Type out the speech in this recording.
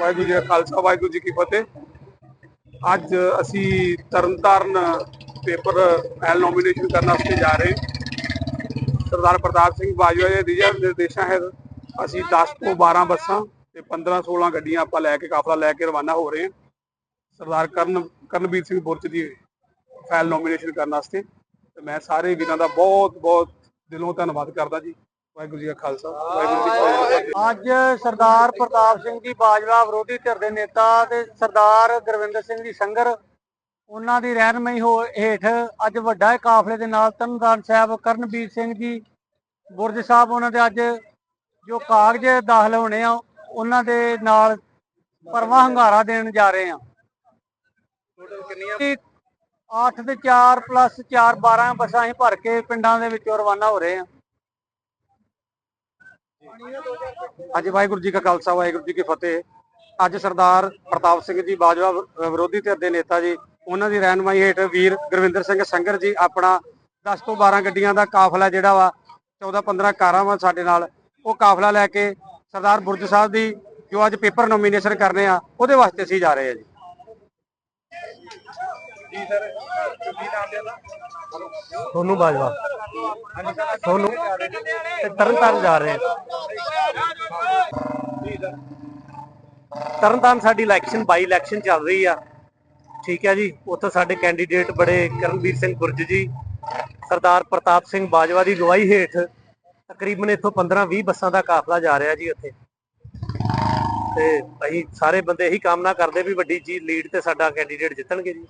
ਵਾਹਿਗੁਰੂ ਜੀ ਕਾ ਖਾਲਸਾ, ਵਾਹਿਗੁਰੂ ਜੀ ਕੀ ਫਤਿਹ। ਅੱਜ ਅਸੀਂ ਤਰਨਤਾਰਨ ਪੇਪਰ ਐਲ ਨੋਮੀਨੇਸ਼ਨ ਕਰਨ ਵਾਸਤੇ ਜਾ ਰਹੇ ਸਰਦਾਰ ਪ੍ਰਤਾਪ ਸਿੰਘ ਬਾਜਵਾ ਦੇ ਦਿਸ਼ਾ ਨਿਰਦੇਸ਼ਾਂ ਹੈ ਅਸੀਂ 10 ਤੋਂ 12 ਬੱਸਾਂ ਤੇ 15 16 ਗੱਡੀਆਂ ਆਪਾਂ ਲੈ ਕੇ ਕਾਫਲਾ ਲੈ ਕੇ ਰਵਾਨਾ ਹੋ ਰਹੇ ਹਾਂ। ਸਰਦਾਰ ਕਰਨ, ਕਰਨਵੀਰ ਸਿੰਘ ਬੁਰਜ ਦੀ ਫਾਈਲ ਨੋਮੀਨੇਸ਼ਨ ਕਰਨ ਵਾਸਤੇ। ਤੇ ਮੈਂ ਸਾਰੇ ਵੀਰਾਂ ਦਾ ਬਹੁਤ ਬਹੁਤ ਦਿਲੋਂ ਧੰਨਵਾਦ ਕਰਦਾ ਜੀ। ਵਾਹਿਗੁਰੂ ਜੀ ਕਾ ਖਾਲਸਾ ਵਾਹਿਗੁਰੂ ਜੀ ਕੀ ਫਤਿਹ। ਅੱਜ ਸਰਦਾਰ ਪ੍ਰਤਾਪ ਸਿੰਘ ਜੀ ਬਾਜਵਾ ਵਿਰੋਧੀ ਧਿਰ ਦੇ ਨੇਤਾ ਤੇ ਸਰਦਾਰ ਗੁਰਵਿੰਦਰ ਸਿੰਘ ਜੀ ਸੰਗਰ ਉਹਨਾਂ ਦੀ ਰਹਿਨਮਈ ਹੋ ਹੇਠ ਅੱਜ ਵੱਡਾ ਇਹ ਕਾਫਲੇ ਦੇ ਨਾਲ ਤਰਨਤਾਰਨ ਸਾਹਿਬ ਕਰਨਵੀਰ ਸਿੰਘ ਜੀ ਬੁਰਜ ਸਾਹਿਬ ਉਹਨਾਂ ਦੇ ਅੱਜ ਜੋ ਕਾਗਜ਼ ਦਾਖਲ ਹੋਣੇ ਆ ਉਹਨਾਂ ਦੇ ਨਾਲ ਪਰਮਾ ਹੰਗਾਰਾ ਦੇਣ ਜਾ ਰਹੇ ਆ। ਕਿੰਨੀਆਂ? 8 ਤੇ 4 ਪਲੱਸ 4 12 ਬੱਸਾਂ ਅਸੀਂ ਭਰ ਕੇ ਪਿੰਡਾਂ ਦੇ ਵਿੱਚੋਂ ਰਵਾਨਾ ਹੋ ਰਹੇ ਆ। ਅੱਜ ਵਾਹਿਗੁਰੂ ਜੀ ਕਾ ਖਾਲਸਾ ਵਾਹਿਗੁਰੂ ਜੀ ਕੀ ਫਤਿਹ। ਅੱਜ ਸਰਦਾਰ ਪ੍ਰਤਾਪ ਸਿੰਘ ਜੀ ਬਾਜਵਾ ਵਿਰੋਧੀ ਧਿਰ ਦੇ ਨੇਤਾ ਜੀ ਉਹਨਾਂ ਦੀ ਰਹਿਨਮਾਈ ਹੇਠ ਵੀਰ ਗੁਰਵਿੰਦਰ ਸਿੰਘ ਸੰਗਰ ਜੀ ਆਪਣਾ 10 ਤੋਂ 12 ਗੱਡੀਆਂ ਦਾ ਕਾਫਲਾ ਜਿਹੜਾ ਵਾ 14 15 ਕਾਰਾਂ ਵਾ ਸਾਡੇ ਨਾਲ ਉਹ ਕਾਫਲਾ ਲੈ ਕੇ ਸਰਦਾਰ ਬੁਰਜ ਸਾਹਿਬ ਦੀ ਜੋ ਅੱਜ ਪੇਪਰ ਨੋਮੀਨੇਸ਼ਨ ਕਰਨੇ ਆ ਉਹਦੇ ਵਾਸਤੇ ਅਸੀਂ ਜਾ ਰਹੇ ਆ ਜੀ। ਸੋਨੂੰ ਬਾਜਵਾ। ਸੋਨੂੰ। ਤੇ ਤਰਨਤਾਰਨ ਜਾ ਰਹੇ ਆ। ਤਰਨਤਾਰਨ ਸਾਡੀ ਇਲੈਕਸ਼ਨ ਬਾਈ ਇਲੈਕਸ਼ਨ ਚੱਲ ਰਹੀ ਆ। ਠੀਕ ਹੈ ਜੀ, ਉੱਥੇ ਸਾਡੇ ਕੈਂਡੀਡੇਟ ਬੜੇ ਕਰਨਵੀਰ ਸਿੰਘ ਗੁਰਜ ਜੀ, ਸਰਦਾਰ ਪ੍ਰਤਾਪ ਸਿੰਘ ਬਾਜਵਾ ਦੀ ਅਗਵਾਈ ਹੇਠ ਤਕਰੀਬਨ ਇੱਥੋਂ 15-20 ਬੱਸਾਂ ਦਾ ਕਾਫਲਾ ਜਾ ਰਿਹਾ ਜੀ ਉੱਥੇ। ਤੇ ਅਸੀਂ ਸਾਰੇ ਬੰਦੇ ਇਹੀ ਕਾਮਨਾ ਕਰਦੇ ਵੀ ਵੱਡੀ ਜੀ ਲੀਡ ਤੇ ਸਾਡਾ ਕੈਂਡੀਡੇਟ ਜਿੱਤਣਗੇ ਜੀ।